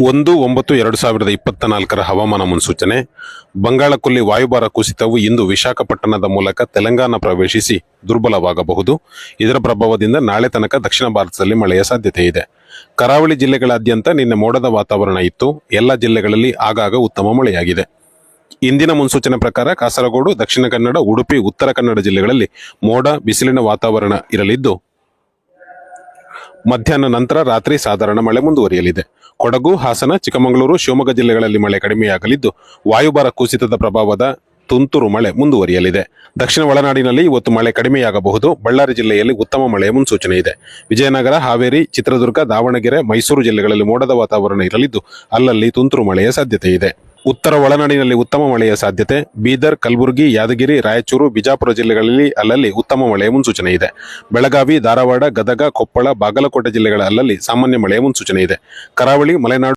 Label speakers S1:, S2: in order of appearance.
S1: ಒಂದು, ಒಂಬತ್ತು, ಎರಡು ಸಾವಿರದ ಇಪ್ಪತ್ತ ನಾಲ್ಕರ ಹವಾಮಾನ ಮುನ್ಸೂಚನೆ. ಬಂಗಾಳಕೊಲ್ಲಿ ವಾಯುಭಾರ ಕುಸಿತವು ಇಂದು ವಿಶಾಖಪಟ್ಟಣದ ಮೂಲಕ ತೆಲಂಗಾಣ ಪ್ರವೇಶಿಸಿ ದುರ್ಬಲವಾಗಬಹುದು. ಇದರ ಪ್ರಭಾವದಿಂದ ನಾಳೆ ತನಕ ದಕ್ಷಿಣ ಭಾರತದಲ್ಲಿ ಮಳೆಯ ಸಾಧ್ಯತೆ ಇದೆ. ಕರಾವಳಿ ಜಿಲ್ಲೆಗಳಾದ್ಯಂತ ನಿನ್ನೆ ಮೋಡದ ವಾತಾವರಣ ಇತ್ತು. ಎಲ್ಲ ಜಿಲ್ಲೆಗಳಲ್ಲಿ ಆಗಾಗ ಉತ್ತಮ ಮಳೆಯಾಗಿದೆ. ಇಂದಿನ ಮುನ್ಸೂಚನೆ ಪ್ರಕಾರ ಕಾಸರಗೋಡು, ದಕ್ಷಿಣ ಕನ್ನಡ, ಉಡುಪಿ, ಉತ್ತರ ಕನ್ನಡ ಜಿಲ್ಲೆಗಳಲ್ಲಿ ಮೋಡ, ಬಿಸಿಲಿನ ವಾತಾವರಣ ಇರಲಿದ್ದು ಮಧ್ಯಾಹ್ನ ನಂತರ ರಾತ್ರಿ ಸಾಧಾರಣ ಮಳೆ ಮುಂದುವರಿಯಲಿದೆ. ಕೊಡಗು, ಹಾಸನ, ಚಿಕ್ಕಮಗಳೂರು, ಶಿವಮೊಗ್ಗ ಜಿಲ್ಲೆಗಳಲ್ಲಿ ಮಳೆ ಕಡಿಮೆಯಾಗಲಿದ್ದು, ವಾಯುಭಾರ ಕುಸಿತದ ಪ್ರಭಾವದ ತುಂತುರು ಮಳೆ ಮುಂದುವರಿಯಲಿದೆ. ದಕ್ಷಿಣ ಒಳನಾಡಿನಲ್ಲಿ ಇವತ್ತು ಮಳೆ ಕಡಿಮೆಯಾಗಬಹುದು. ಬಳ್ಳಾರಿ ಜಿಲ್ಲೆಯಲ್ಲಿ ಉತ್ತಮ ಮಳೆಯ ಮುನ್ಸೂಚನೆ ಇದೆ. ವಿಜಯನಗರ, ಹಾವೇರಿ, ಚಿತ್ರದುರ್ಗ, ದಾವಣಗೆರೆ, ಮೈಸೂರು ಜಿಲ್ಲೆಗಳಲ್ಲಿ ಮೋಡದ ವಾತಾವರಣ ಇರಲಿದ್ದು, ಅಲ್ಲಲ್ಲಿ ತುಂತುರು ಮಳೆಯ ಸಾಧ್ಯತೆ ಇದೆ. ಉತ್ತರ ಒಳನಾಡಿನಲ್ಲಿ ಉತ್ತಮ ಮಳೆಯ ಸಾಧ್ಯತೆ. ಬೀದರ್, ಕಲಬುರಗಿ, ಯಾದಗಿರಿ, ರಾಯಚೂರು, ಬಿಜಾಪುರ ಜಿಲ್ಲೆಗಳಲ್ಲಿ ಅಲ್ಲಲ್ಲಿ ಉತ್ತಮ ಮಳೆಯ ಮುನ್ಸೂಚನೆ ಇದೆ. ಬೆಳಗಾವಿ, ಧಾರವಾಡ, ಗದಗ, ಕೊಪ್ಪಳ, ಬಾಗಲಕೋಟೆ ಜಿಲ್ಲೆಗಳ ಅಲ್ಲಲ್ಲಿ ಸಾಮಾನ್ಯ ಮಳೆಯ ಮುನ್ಸೂಚನೆ ಇದೆ. ಕರಾವಳಿ, ಮಲೆನಾಡು